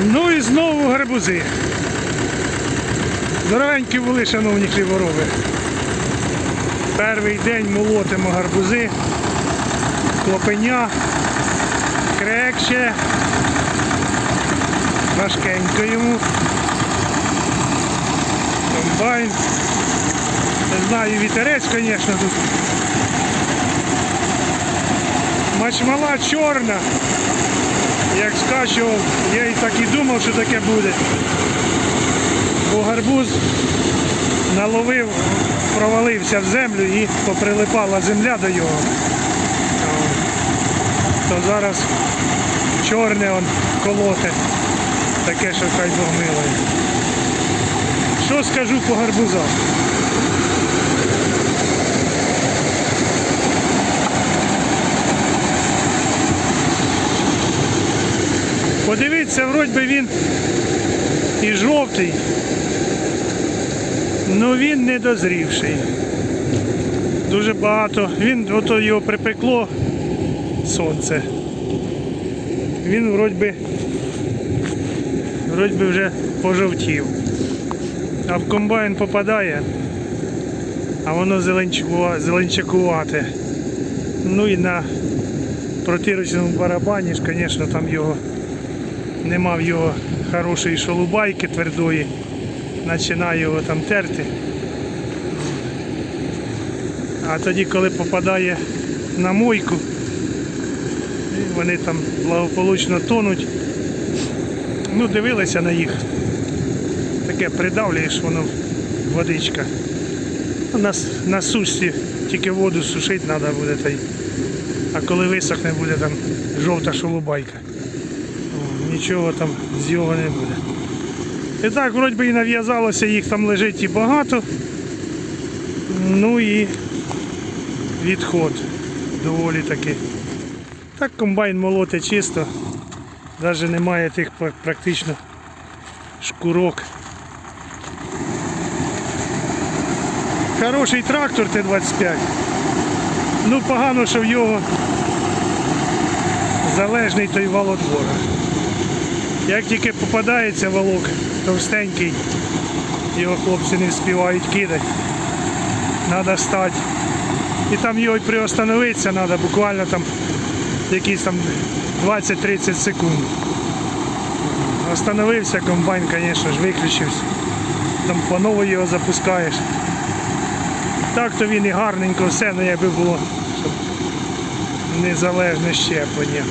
Ну і знову гарбузи. Здоровенькі були, шановні криворови. Перший день молотимо гарбузи, клопеня, крекше, важкенько йому. Комбайн. Не знаю, вітерець, звісно, тут. Мачмала чорна. Як скачував, я і так і думав, що таке буде. Бо гарбуз наловив, провалився в землю і поприлипала земля до його. То зараз чорне он колоте. Таке, що хай Бог. Що скажу по гарбузах? Подивіться, вроді би він і жовтий, але він не дозрівший. Дуже багато. Він ото його припекло сонце. Він вроді би, вроді би вже пожовтів. А в комбайн попадає, а воно зеленчакува- зеленчакувате. Ну і на протирочному барабані ж, звісно, там його не мав його хорошої шолубайки твердої, починаю його там терти. А тоді, коли попадає на мойку, вони там благополучно тонуть. Ну, дивилися на їх. Таке придавлюєш, воно водичка. Ну, На, на сушці тільки воду сушити треба буде. Та й, а коли висохне, буде там жовта шолубайка. Нічого там з його не буде. І так, вроді би і нав'язалося, їх там лежить і багато. Ну і відход доволі таки. Так комбайн молоти чисто. Навіть немає тих практично шкурок. Хороший трактор Т-25. Ну погано, що в його залежний той валодвор. Як тільки попадається валок товстенький, його хлопці не вспівають кидати. Треба стати. І там його приостановитися треба буквально там якісь там 20-30 секунд. Остановився комбайн, звісно ж, виключився. Там по ново його запускаєш. Так то він і гарненько все, ну якби було незалежне щеплення.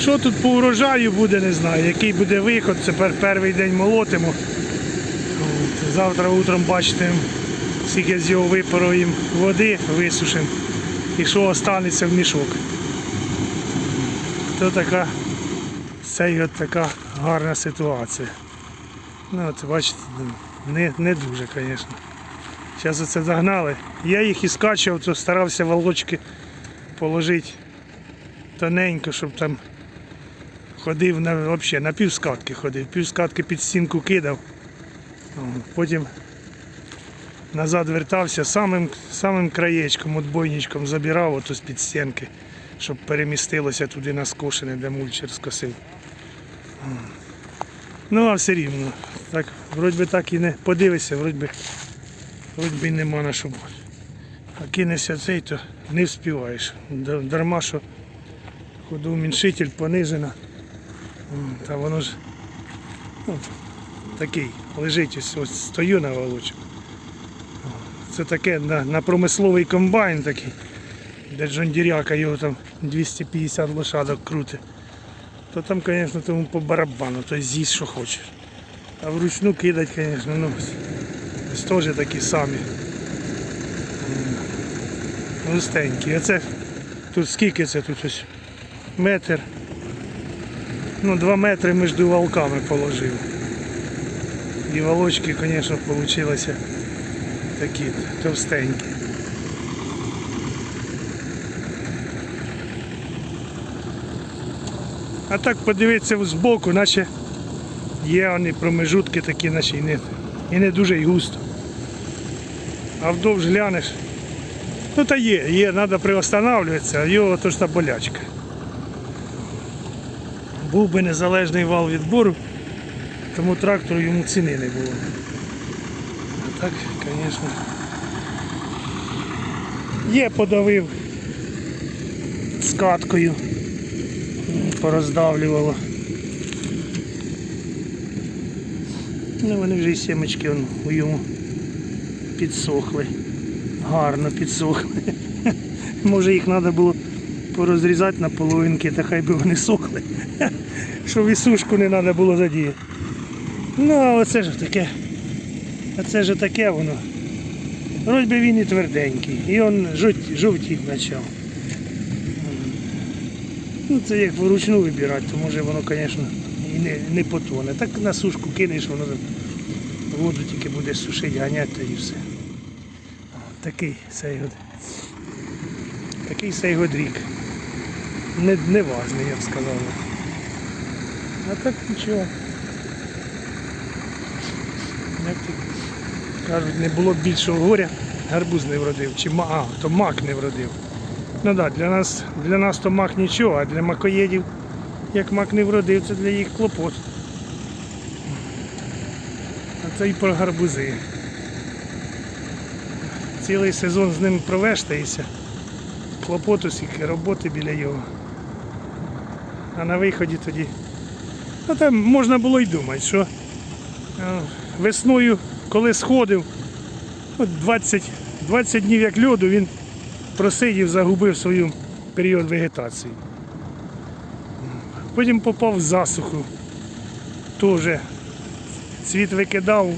Що тут по урожаю буде, не знаю. Який буде виход, це пер- перший день молотимо. От, Завтра утром бачите, скільки з його випаруємо води, висушимо і що останеться в мішок. То така, це от така гарна ситуація. Ну от бачите, не, не дуже, звісно. Зараз оце загнали. Я їх і скачував, то старався волочки положити тоненько, щоб там ходив на, взагалі, на півскатки ходив. Півскатки під стінку кидав. Потім назад вертався, самим, самим краєчком, отбойничком забирав ото з-під стінки, щоб перемістилося туди на скошене, де мульчер скосив. Ну, а все рівно. Так, вроді би так і не подивишся, вроді би, вроді би нема на що. бути. А кинешся цей, то не вспіваєш. Дарма, що ходоуміншитель понижена. Та воно ж ну, такий лежить, ось, ось стою на волочок. Це таке на, на промисловий комбайн такий, де Джондіряка його там 250 лошадок крутить. То там, звісно, тому по барабану, то з'їсть, що хочеш. А вручну кидать, звісно, ну, ось теж такі самі. Густенькі. А це тут скільки це тут ось? Метр. Ну, два метри між валками положив. І волочки, звісно, вийшли такі товстенькі. А так подивитися збоку, наче є вони промежутки такі, наче і не, і не дуже й густо. А вдовж глянеш. Ну та є, є, треба приостанавливатися, а його то ж та болячка. Був би незалежний вал відбору, тому трактору йому ціни не було. А так, звісно. Є подавив скаткою, пороздавлювало. Ну, вони вже і сімечки у йому підсохли. Гарно підсохли. Може їх треба було порозрізати на половинки, та хай би вони сохли. Щоб і сушку не треба було задіяти. Ну, а оце ж таке. Оце ж таке воно. Вроді би він і тверденький. І він жовтіть, почав. Ну, це як вручну вибирати, то може воно, звісно, і не, не потоне. Так на сушку кинеш, воно воду тільки буде сушити, ганяти і все. Такий цей от. Такий цей от рік. Не, не важний, я б сказав. А так нічого. Як тут кажуть, не було більшого горя, гарбуз не вродив. Чи ма... а, то мак не вродив. Ну так, да, для нас, для нас то мак нічого, а для макоєдів, як мак не вродив, це для їх клопот. А це і про гарбузи. Цілий сезон з ним провештаєшся. Клопоту скільки роботи біля його. А на виході тоді. Ну там можна було й думати, що е, весною, коли сходив, от 20, 20 днів як льоду, він просидів, загубив свою період вегетації. Потім попав в засуху. Теж цвіт викидав,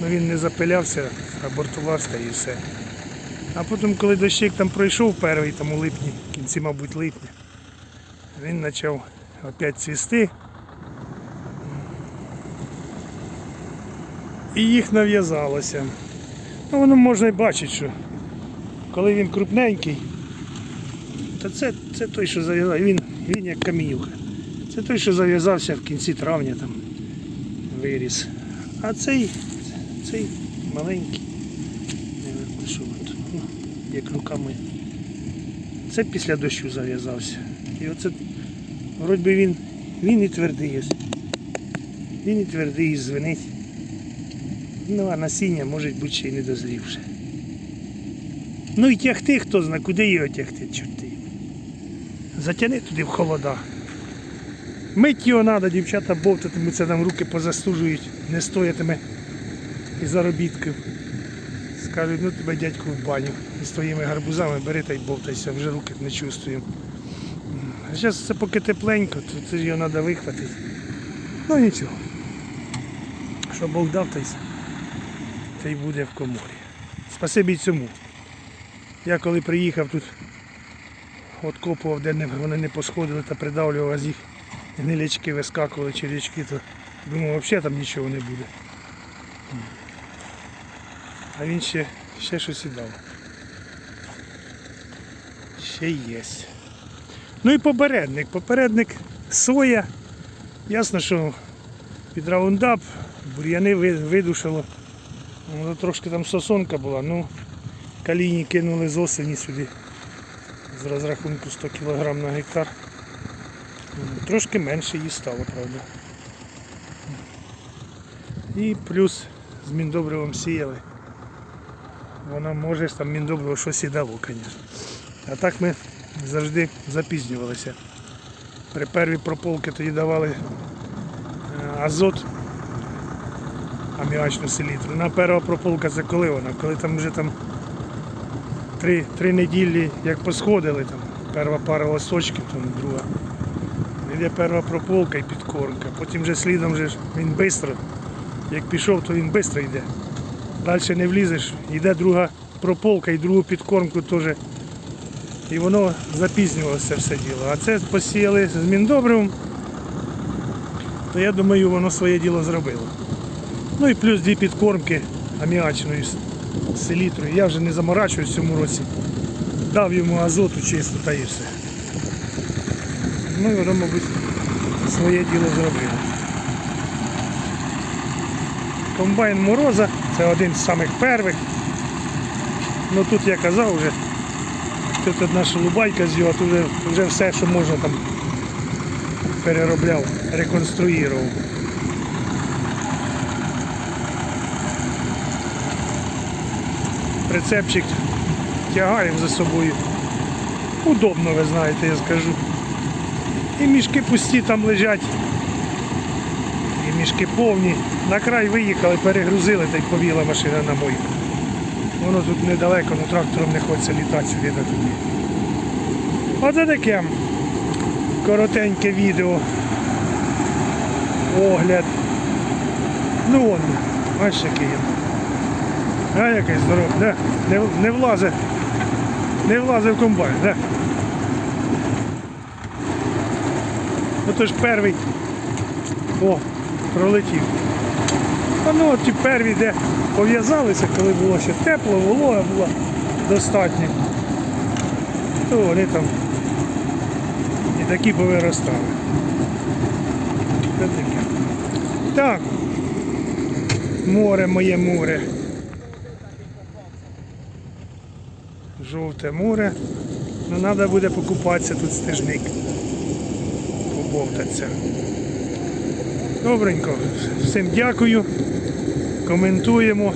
але він не запилявся, абортувався і все. А потім, коли дощик там пройшов перший, там у липні, в кінці, мабуть, липня, він почав опять цвісти. І їх нав'язалося. Ну, воно можна і бачити, що коли він крупненький, то це, це той, що зав'язав. Він, він як камінюка. Це той, що зав'язався в кінці травня там виріс. А цей, цей маленький. Не видно, що от, ну, як руками. Це після дощу зав'язався. І оце вроді він, він і твердий. ось. Він і твердий, і звенить. Ну а насіння може бути ще й не дозрівше. Ну і тягти, хто знає, куди його тягти, чорти. Затяни туди в холода. Мить його треба, дівчата бовтатимуться, там руки позастужують, не стоятиме і заробітків. Скажуть, ну тебе дядьку в баню і з твоїми гарбузами бери та й бовтайся, вже руки не чувствуємо. Зараз це поки тепленько, то це його треба вихватити. Ну нічого. Що Бог дав, та й, буде в коморі. Спасибі й цьому. Я коли приїхав тут, откопував, де вони не посходили та придавлював, а з їх гнилячки вискакували червячки, то думав, взагалі там нічого не буде. А він ще, ще щось і. Ще є. Ну і попередник. Попередник соя. Ясно, що під раундап бур'яни видушило. Воно трошки там сосонка була, ну каліні кинули з осені сюди з розрахунку 100 кг на гектар. Трошки менше її стало, правда. І плюс з міндобривом сіяли. Воно може там міндобриво щось і дало, звісно. А так ми завжди запізнювалися. При первій прополки тоді давали е, азот, аміачну селітру. На перша прополка це коли вона? Коли там вже там три, три неділі як посходили, там перша пара лосочків, там друга. Йде перша прополка і підкормка. Потім вже слідом вже він швидко. Як пішов, то він швидко йде. Далі не влізеш, йде друга прополка і другу підкормку теж. І воно запізнювалося все діло. А це посіяли з міндобривом, то я думаю, воно своє діло зробило. Ну і плюс дві підкормки аміачною з селітрою. Я вже не заморачуюсь в цьому році. Дав йому азоту чисто та і все. Ну і воно, мабуть, своє діло зробило. Комбайн Мороза це один з самих перших. Ну тут я казав вже, тут одна шелубайка з його, тут вже, вже все, що можна там переробляв, реконструював. Прицепчик тягаємо за собою. Удобно, ви знаєте, я скажу. І мішки пусті там лежать. І мішки повні. На край виїхали, перегрузили та й повіла машина на мойку. Воно тут недалеко, але трактором не хочеться літати сюди та туди. Оце таке коротеньке відео. Огляд. Ну вон, бачиш який. А який здоровий, да? не, не влазить. Не влазить в комбайн, да? Ото ж перший. О, пролетів. А ну от ті перві, де пов'язалися, коли було ще тепло, волога була достатньо, то вони там і такі повиростали. Так. Море моє море. Жовте море. Ну треба буде покупатися тут стежник. Побовтатися. Добренько. Всім дякую. Коментуємо.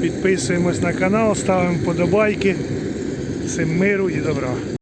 Підписуємось на канал, ставимо подобайки. Всім миру і добра.